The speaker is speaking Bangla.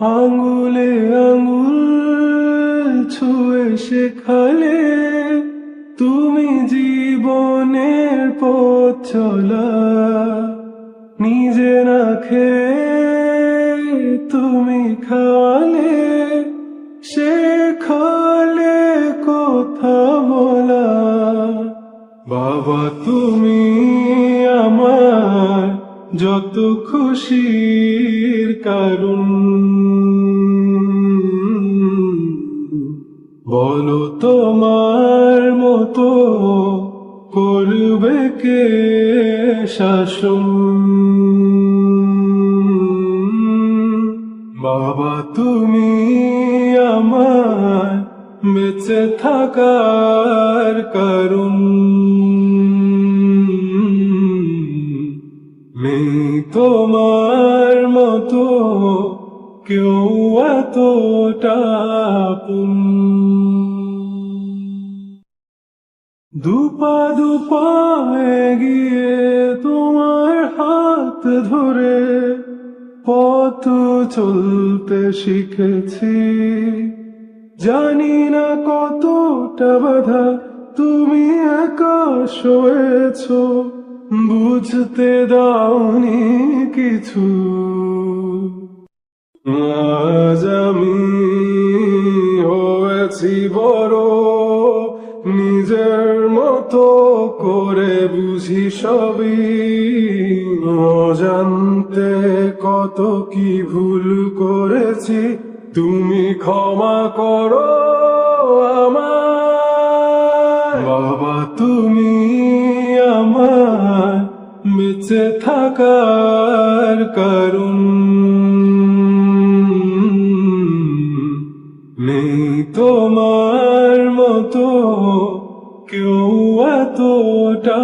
আঙুলে আঙুল ছুঁয়ে শেখালে তুমি জীবনের পথ চলা। নিজে না তুমি খাওয়ালে, শেখালে কথা বলা। বাবা, তুমি আমার যত খুশির কারণ বলো তোমার মতো করবে কে শাসন? বাবা, তুমি আমার বেঁচে থাকার কারণ। নেই তোমার মতো কেউ এতটা আপন। দুপা দুপা এগিয়ে তোমার হাত ধরে পথ চলতে শিখেছি জানি না কতটা বাধা তুমি একা সয়েছ, বুঝতে দাওনি কিছু আমি হয়েছি বড়, নিজের মতো করে বুঝি সবই। অজান্তে কত কি ভুল করেছি, তুমি ক্ষমা করো আমার বাবা, তুমি আমার বেঁচে থাকার কারণ নেই তোমার মতো কেউ এতটা